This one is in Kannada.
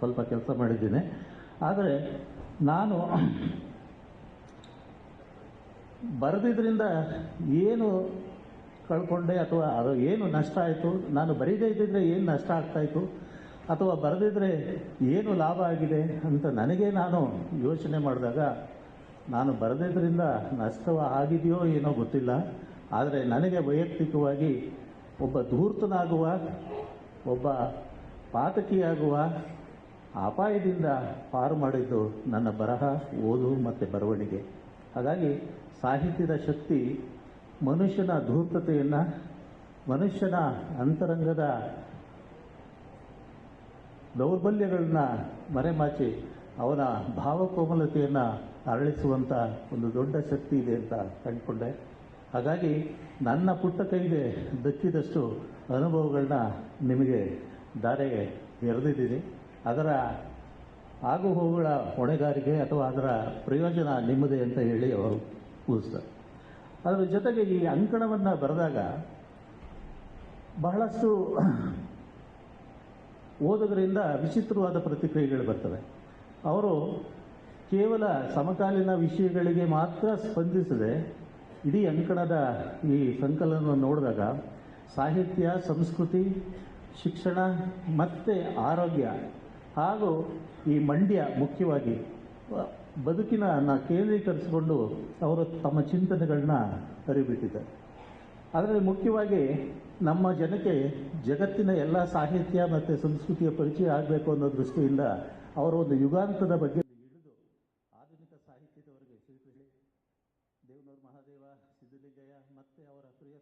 ಸ್ವಲ್ಪ ಕೆಲಸ ಮಾಡಿದ್ದೀನಿ. ಆದರೆ ನಾನು ಬರೆದಿದ್ದರಿಂದ ಏನು ಕಳ್ಕೊಂಡೆ ಅಥವಾ ಅದು ಏನು ನಷ್ಟ ಆಯಿತು? ನಾನು ಬರೀದೇ ಇದ್ದಿದ್ರೆ ಏನು ನಷ್ಟ ಆಗ್ತಾಯಿತ್ತು ಅಥವಾ ಬರೆದಿದ್ರೆ ಏನು ಲಾಭ ಆಗಿದೆ ಅಂತ ನನಗೆ ನಾನು ಯೋಚನೆ ಮಾಡಿದಾಗ ನಾನು ಬರೆದಿದ್ದರಿಂದ ನಷ್ಟ ಆಗಿದೆಯೋ ಏನೋ ಗೊತ್ತಿಲ್ಲ. ಆದರೆ ನನಗೆ ವೈಯಕ್ತಿಕವಾಗಿ ಒಬ್ಬ ಧೂರ್ತನಾಗುವ, ಒಬ್ಬ ಪಾತಕಿಯಾಗುವ ಅಪಾಯದಿಂದ ಪಾರು ಮಾಡಿದ್ದು ನನ್ನ ಬರಹ, ಓದು ಮತ್ತು ಬರವಣಿಗೆ. ಹಾಗಾಗಿ ಸಾಹಿತ್ಯದ ಶಕ್ತಿ ಮನುಷ್ಯನ ಧೂರ್ತತೆಯನ್ನು, ಮನುಷ್ಯನ ಅಂತರಂಗದ ದೌರ್ಬಲ್ಯಗಳನ್ನ ಮರೆಮಾಚಿ ಅವನ ಭಾವಕೋಮಲತೆಯನ್ನು ಅರಳಿಸುವಂಥ ಒಂದು ದೊಡ್ಡ ಶಕ್ತಿ ಇದೆ ಅಂತ ಕಂಡುಕೊಂಡೆ. ಹಾಗಾಗಿ ನನ್ನ ಪುಟ್ಟ ಕೈಗೆ ದಕ್ಕಿದಷ್ಟು ಅನುಭವಗಳನ್ನ ನಿಮಗೆ ದಾರೆಗೆ ಎರೆದಿದ್ದೀನಿ. ಅದರ ಆಗುಹೋಗುಗಳ ಹೊಣೆಗಾರಿಕೆ ಅಥವಾ ಅದರ ಪ್ರಯೋಜನ ನಿಮ್ಮದೇ ಅಂತ ಹೇಳಿ ಅವರು ಊಹಿಸ್ತಾರೆ ಅದರ ಜೊತೆಗೆ ಈ ಅಂಕಣವನ್ನು ಬರೆದಾಗ ಬಹಳಷ್ಟು ಓದುಗರಿಂದ ವಿಚಿತ್ರವಾದ ಪ್ರತಿಕ್ರಿಯೆಗಳು ಬರ್ತವೆ. ಅವರು ಕೇವಲ ಸಮಕಾಲೀನ ವಿಷಯಗಳಿಗೆ ಮಾತ್ರ ಸ್ಪಂದಿಸದೆ ಇಡೀ ಅಂಕಣದ ಈ ಸಂಕಲನವನ್ನು ನೋಡಿದಾಗ ಸಾಹಿತ್ಯ, ಸಂಸ್ಕೃತಿ, ಶಿಕ್ಷಣ ಮತ್ತು ಆರೋಗ್ಯ ಹಾಗೂ ಈ ಮಂಡ್ಯ ಮುಖ್ಯವಾಗಿ ಬದುಕಿನ ಕೇಂದ್ರೀಕರಿಸಿಕೊಂಡು ಅವರು ತಮ್ಮ ಚಿಂತನೆಗಳನ್ನ ಅರಿಬಿಟ್ಟಿದ್ದಾರೆ. ಅದರಲ್ಲಿ ಮುಖ್ಯವಾಗಿ ನಮ್ಮ ಜನಕ್ಕೆ ಜಗತ್ತಿನ ಎಲ್ಲ ಸಾಹಿತ್ಯ ಮತ್ತು ಸಂಸ್ಕೃತಿಯ ಪರಿಚಯ ಆಗಬೇಕು ಅನ್ನೋ ದೃಷ್ಟಿಯಿಂದ ಅವರ ಒಂದು ಯುಗಾಂತದ ಬಗ್ಗೆ ಹಿಡಿದು ಆಧುನಿಕ ಸಾಹಿತ್ಯದವರಿಗೆ, ಶ್ರೀ ದೇವನೂರು ಮಹಾದೇವ ಸಿದ್ದಲಿಂಗಯ್ಯ ಮತ್ತು ಅವರ ಪ್ರಿಯ